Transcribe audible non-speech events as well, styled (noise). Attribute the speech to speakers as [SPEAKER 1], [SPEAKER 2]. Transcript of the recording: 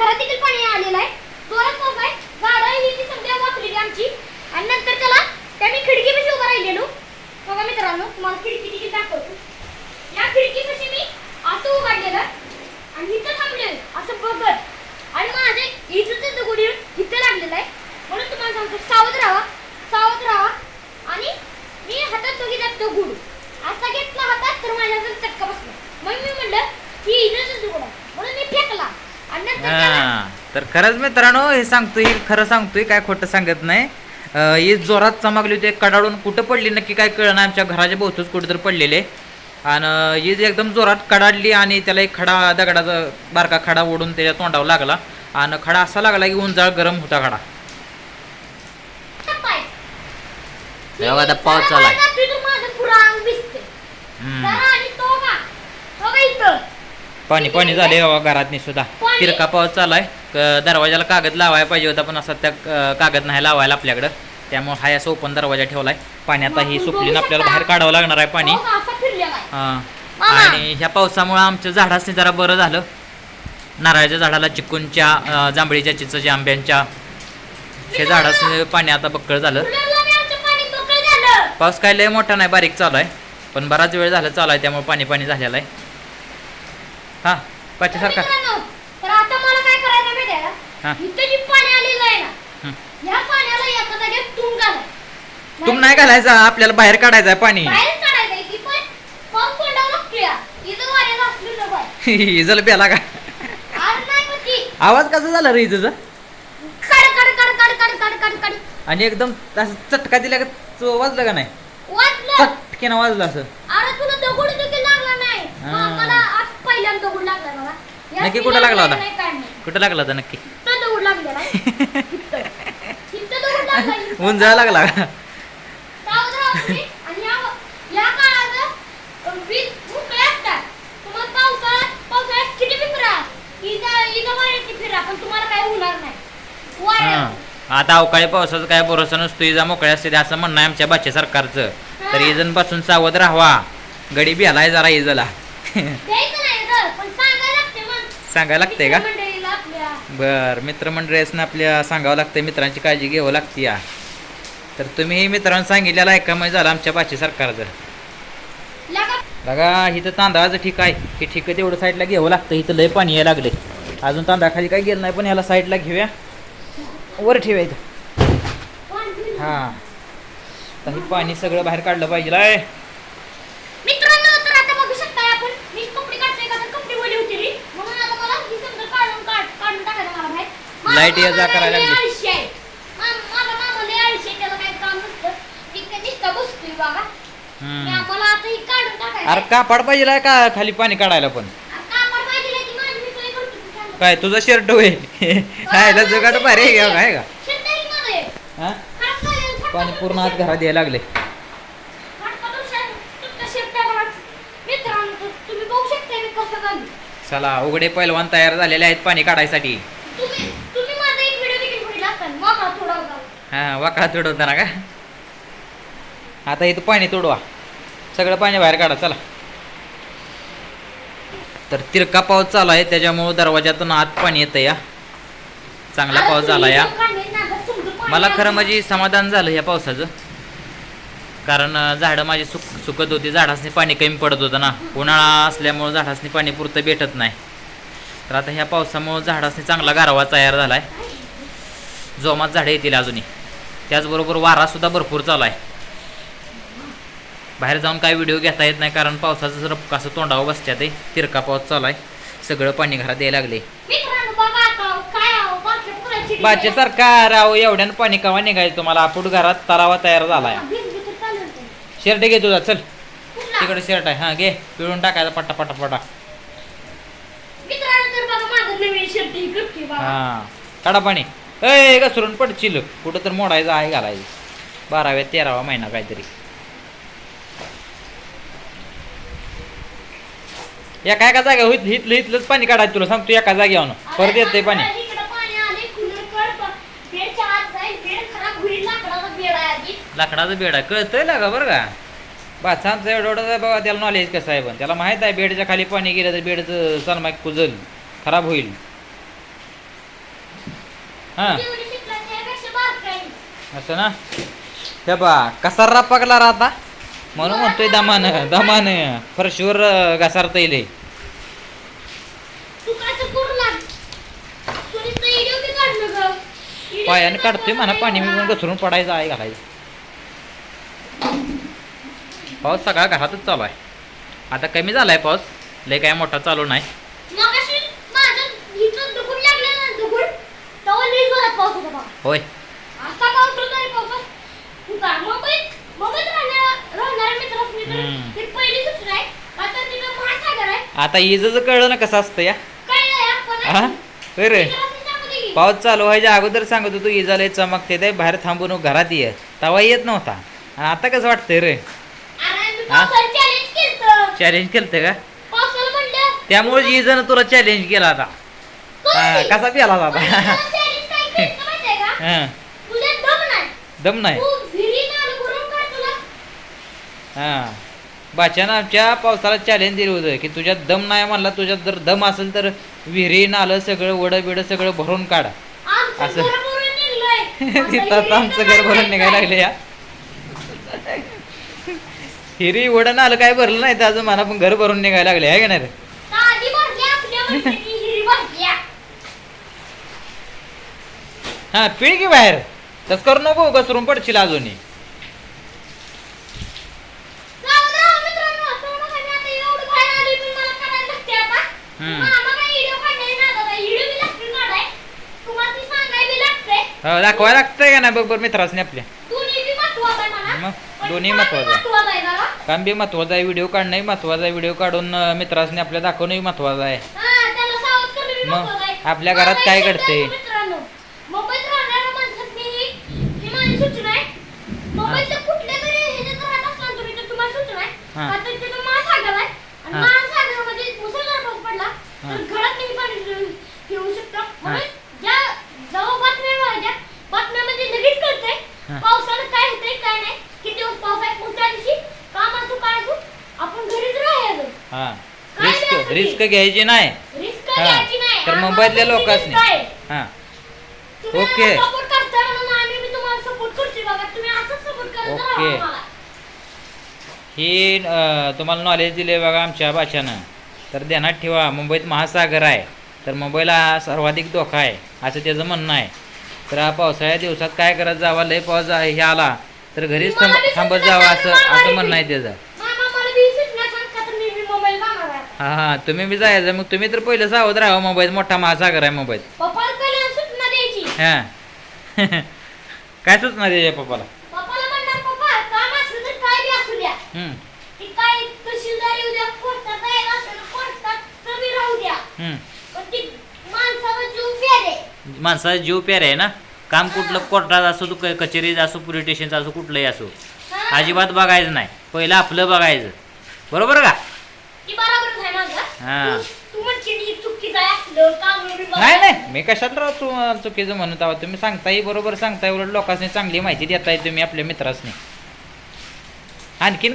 [SPEAKER 1] घरात देखील पाणी आलेलं आहे. जोरात पाऊस आहे. गाडं ही ती सध्या वाकलेली आमची. आणि नंतर त्याला त्या मी खिडकीपाशी उभं राहिलेलो. बघा मित्रांनो तुम्हाला खिडकी तिथे दाखवतो. या खिडकीपाशी मी असं उभारलेलं आणि इथं थांबलेलं. असं बघत. आणि माझे इथं दगड येऊन इथं लागलेलं आहे. म्हणून तुम्हाला सांगतो सावध राहा. सावध राहा. आणि मी हातात बघितला तो गुड असा घेतला हातात तर माझ्या हातात चटका बसला. मग मी म्हणलं की इथं दगड आहे म्हणून मी फेकला आणि नंतर त्याला-
[SPEAKER 2] हा तर खरंच मित्रांनो हे सांगतोय खरं सांगतोय काय खोटं सांगत नाही ही जोरात चमकली होती कडाडून कुठं पडली नक्की काय नाही आमच्या घराच्या भोवतूच कुठेतरी पडलेले आणि ही जी एकदम जोरात कडाडली आणि त्याला एक खडा दगडाचा बारका खडा ओढून त्याच्या तोंडावर लागला आणि खडा असा लागला की उंचाळ गरम होता खडा आता पाऊस
[SPEAKER 1] जरा
[SPEAKER 2] पाणी पाणी झाले बाबा घरात सुद्धा? तिरका पाऊस चालाय क- दरवाजाला कागद लावायला पाहिजे होता पण असा त्या कागद नाही लावायला आपल्याकडं त्यामुळे हा असं ओपन दरवाजा ठेवलाय पाणी आता ही सुकली आपल्याला. बाहेर काढावं लागणार आहे पाणी
[SPEAKER 1] आहे.
[SPEAKER 2] हा. आणि ह्या पावसामुळे आमच्या झाडासनी जरा बरं झालं नारळाच्या झाडाला चिकूनच्या जांभळीच्या चिंचच्या आंब्यांच्या हे झाडासनी पाणी आता बक्कळ झालं. पाऊस काय लय मोठा नाही बारीक चालू आहे पण बराच वेळ झाला चालू आहे त्यामुळे पाणी पाणी झालेलं आहे हा
[SPEAKER 1] तर
[SPEAKER 2] सारखा
[SPEAKER 1] मित्रांनो, तर आता मला काय करायचं माहिती आहे
[SPEAKER 2] हा.
[SPEAKER 1] का? इथं जे पाणी आलेलं आहे ना
[SPEAKER 2] हं.
[SPEAKER 1] या पाण्याला एका जागेत तुम घालाय
[SPEAKER 2] तुम नाही घालायचा आपल्याला बाहेर काढायचं आहे पाणी.
[SPEAKER 1] बाहेर काढायचंय की पण पाऊस पडावं लागतोय इथं वाऱ्याला असलं नको (laughs)
[SPEAKER 2] इजल प्याला का?
[SPEAKER 1] आज नाही पण ती.
[SPEAKER 2] आवाज कसा झाला रे इजचा
[SPEAKER 1] कड कड कड कड कड कड कड कड
[SPEAKER 2] आणि एकदम असं चटका दिल्या का तो वाजलं का नाही?
[SPEAKER 1] वाजलं.
[SPEAKER 2] चटकेनं वाजलं असं.
[SPEAKER 1] अरे तुला दगड देखील लागला नाही.
[SPEAKER 2] हा.
[SPEAKER 1] दगड लागला या
[SPEAKER 2] नक्की कुठं लागला होता?
[SPEAKER 1] नाही काय नाही
[SPEAKER 2] कुठं लागला होता नक्की?
[SPEAKER 1] इथं दगड लागलेला आहे. इथं. इथं दगड लागला इथं.
[SPEAKER 2] ऊन जायला लागला. का
[SPEAKER 1] सावध राहा तुम्ही. आणि या- या काळात अ, वीज मोकळे असतात. तुम्हाला पावसाळ्यात पावसाळ्यात किती बी फिरा. इथं इथं वाऱ्याची फिरा पण तुम्हाला काय होणार नाही. वाऱ्यात
[SPEAKER 2] हा. आता अवकाळी पावसाचा काय भरोसा नसतो. इजा मोकळ्या असते. असं म्हणणं आहे आमच्या बाचे सरकारचं. तर इजनपासून सावध राहावा. गडी बी आलाय जरा इजला.
[SPEAKER 1] सांगायला लागते
[SPEAKER 2] लागतंय का? बर मित्रमंडळीसनं आपल्या सांगावं लागतंय मित्रांची काळजी घ्यावं लागते या. तर तुम्ही मित्रांनो सांगितलेलं ऐका झालं आमच्या पाचशे सरकारचं. बघा इथं तांदळाचं ठीक आहे. हे ठीक आहे तेवढं साईडला घ्यावं लागतं इथं लय पाणी यायला लागले अजून तांदळाखाली काही गेलं नाही पण याला साईडला घेऊया. वर ठेवूया इथं. हां. तर हे पाणी सगळं बाहेर काढलं पाहिजे लाइट ये जा करायला लागली. अरे कापड पाहिजे का खाली पाणी काढायला पण? काय तुझा शर्ट होय खायला जुगाड भारी काय का? पाणी पूर्ण आज घरात यायला लागले. चला उघडे पैलवान तयार झालेले आहेत पाणी काढायसाठी. हा वाकडा तुडवताना का? आता इथं पाणी तुडवा. सगळं पाणी बाहेर काढा चला. तर तिरका पाऊस चालू आहे त्याच्यामुळं दरवाजातून आत पाणी येतं या चांगला पाऊस झाला या. मला खरं म्हणजे समाधान झालं या पावसाचं. कारण झाडं माझी सुक सुकत होती झाडासनी पाणी कमी पडत होतं ना. उन्हाळा असल्यामुळं झाडासनी पाणी पुरतं भेटत नाही. तर आता ह्या पावसामुळं झाडासनी चांगला गारवा तयार झाला आहे जोमात झाडं येतील अजूनही. त्याचबरोबर वारासुद्धा भरपूर चालू आहे. बाहेर जाऊन काय व्हिडिओ घेता येत नाही कारण पावसाचं जर कसं तोंडावं बसत्यात आहे तिरका पाऊस चालू आहे. सगळं पाणी घरात यायला लागले. बाचे सरकार अहो एवढ्यानं पाणी कवा निघायचं तुम्हाला? आपूट घरात तलावा तयार झालाय. शर्ट घे तुझा चल? तिकडे शर्ट आहे. हा घे. पिळून टाकायचा पट्टा पट्टा पट्टा.
[SPEAKER 1] हा.
[SPEAKER 2] काढा पाणी. ए घसरून पडशील कुठं तर मोडायचं आहे घालायचं. बाराव्या तेरावा महिना काहीतरी. एका एका जागा होत हितलं हितलंच पाणी काढायचं तुला. सांगतो एका जागेवर परत येते पाणी.
[SPEAKER 1] होईल लाकडाचा बेड आहे
[SPEAKER 2] कळतंय लागा बरं का? बाचांचं एवढं एवढं बघा त्याला नॉलेज कसं आहे पण. त्याला माहीत आहे बेडच्या खाली पाणी गेलं तर बेडचं सनमाईक कुजल. खराब होईल. हा. असं ना? हे बा कसा रापाकला राहता म्हणून म्हणतोय दमान दमान. फरशीवर घसारता येईल पायाने काढतोय म्हणा पाणी. मी घसरून पडायचं आहे घालायचं. पाऊस सगळा घरातच चालू आहे. आता कमी झालाय पाऊस. लय काय मोठा चालू नाही
[SPEAKER 1] मगाशी माझं इथं दगड लागलं ना दगड तेव्हा लई जोरात पाऊस होता बघा.
[SPEAKER 2] होय.
[SPEAKER 1] असा पाऊस होता रे पाऊस होता मुंबईत मुंबईत राहण्या राहणाऱ्या मित्रांनी तर
[SPEAKER 2] हम्म.
[SPEAKER 1] ती पहिली सूचना आहे का तर तिथं महासागर आहे.
[SPEAKER 2] आता इजच कळलं ना कसं असतं या. होय रे. पाऊस चालू व्हायच्या अगोदर सांगत होतो इजा लय चमकते ते बाहेर थांबून घरात ये. तवा येत नव्हता. आणि आता कसं वाटतंय रे? हा?
[SPEAKER 1] चॅलेंज केलं
[SPEAKER 2] चॅलेंज केलं का?
[SPEAKER 1] पावसाला म्हणलं.
[SPEAKER 2] त्यामुळे इजानं तुला चॅलेंज केला आता. हा, कसा पिला आता
[SPEAKER 1] चॅलेंज काय केलं माहितीये का
[SPEAKER 2] हा,
[SPEAKER 1] दम नाही.
[SPEAKER 2] दम नाही.
[SPEAKER 1] तू विहिरीत आलं करून काढ तुला.
[SPEAKER 2] हा. बाच्यानं आमच्या पावसाला चॅलेंज दिलं होतं की तुझ्यात दम नाही म्हणला तुझ्यात जर दम असेल तर विहिरी नालं सगळं वडं बिडं सगळं भरून काढ.
[SPEAKER 1] आमचं
[SPEAKER 2] असं.
[SPEAKER 1] घर भरून निघलंय. (laughs) आता
[SPEAKER 2] तिथं आता आमचं घर भरून निघायला लागले या. (laughs) हिरी वडं नालं काय भरलं नाही तर अजून मला पण घर भरून निघायला लागले आहे का नाही रे?
[SPEAKER 1] आधी भरली आपल्या मैत्रिणी हिरी भरल्या
[SPEAKER 2] हा पिळ की बाहेर? तस करू नको घसरून पडशील अजूनही.
[SPEAKER 1] हो.
[SPEAKER 2] हो दाखवायला लागतंय का नाही? बघ बरं मित्रासने आपल्या. मग, दोन्ही महत्वाचं. काम बी महत्वाचं आहे व्हिडिओ काढणंही महत्वाचं आहे. व्हिडिओ काढून मित्रासने आपल्या दाखवणंही महत्वाचं आहे.
[SPEAKER 1] हा,
[SPEAKER 2] मग. आपल्या घरात काय
[SPEAKER 1] एक शब्द
[SPEAKER 2] घडतंय?
[SPEAKER 1] आहे मित्रांनो, मुंबईत राहणाऱ्या माणसांनी ही- ही माझी सूचना आहे. मुंबईतल्या कुठल्या तरी ह्याच्यात राहत असला तुम्ही तर तुम्हाला सूचना आहे.
[SPEAKER 2] हा.
[SPEAKER 1] का तर तिथं महासागर आहे. आणि
[SPEAKER 2] हा.
[SPEAKER 1] महासागरामध्ये मुसळधार पाऊस पडला
[SPEAKER 2] हा.
[SPEAKER 1] तर घरात नाही पाणी येऊ- येऊ शकतं.
[SPEAKER 2] हा.
[SPEAKER 1] म्हणून ज्या- जेव्हा बातम्या बघायच्या, बातम्यामध्ये लगेच कळतंय,
[SPEAKER 2] हा.
[SPEAKER 1] पावसानं काय होतंय, काय नाही. किती दिवस पाऊस आहे. मग त्या दिवशी काम असो, काय असो, आपण घरीच राहायचं.
[SPEAKER 2] हा
[SPEAKER 1] काय
[SPEAKER 2] रिस्क रिस्क? घ्यायची नाही
[SPEAKER 1] रिस्क
[SPEAKER 2] हा.
[SPEAKER 1] घ्यायची नाही.
[SPEAKER 2] तर
[SPEAKER 1] आम्हाला
[SPEAKER 2] मुंबईतल्या
[SPEAKER 1] आहे.
[SPEAKER 2] हा ओके
[SPEAKER 1] support करताय म्हणून आम्ही बी तुम्हाला support करतोय बघा. तुम्ही असंच support करत राहा
[SPEAKER 2] ओके. ही तुम्हाला नॉलेज दिले बघा आमच्या भाषानं. तर ध्यानात ठेवा मुंबईत महासागर आहे. तर मुंबईला सर्वाधिक धोका आहे असं त्याचं म्हणणं आहे. तर हा पावसाळ्या दिवसात काय करत जावा लय पाऊस हे आला तर घरीच थांब थांबत जावं असं असं म्हणणं आहे त्याचं. हा हा तुम्ही बी जायचं मग तुम्ही तर पहिलं सावध राहा मुंबईत मोठा महासागर आहे मुंबईत. हा. (laughs) काय सुचना त्याच्या पप्पाला
[SPEAKER 1] पप्पाला म्हणणार, "पप्पा, काम असलं तर काय बी असू द्या.
[SPEAKER 2] हम्म,
[SPEAKER 1] ती काय तहसीलदार येऊ द्या, कोर्टात जायला असेल तर कोर्टात तर बी राहू द्या.
[SPEAKER 2] हम्म.
[SPEAKER 1] पण ती माणसाला जीव प्यार.
[SPEAKER 2] माणसाचा जीव प्यार आहे ना काम कुठलं कोर्टात असो तू कचेरीत असो पोलीस स्टेशनचं असो कुठलंही असो? अजिबात बघायचं नाही पहिलं आपलं बघायचं बरोबर का
[SPEAKER 1] ती बरोबरच आहे माझं.
[SPEAKER 2] हा.
[SPEAKER 1] तू- तू म्हणशील चुकीचं आहे असलं, काम बी बघा.
[SPEAKER 2] नाही नाही मी कशाला राव तू चुकीचं म्हणत आहोत तुम्ही सांगताय बरोबर सांगताय उलट लोकांनी चांगली माहिती देताय तुम्ही आपल्या मित्रासनी आणखीन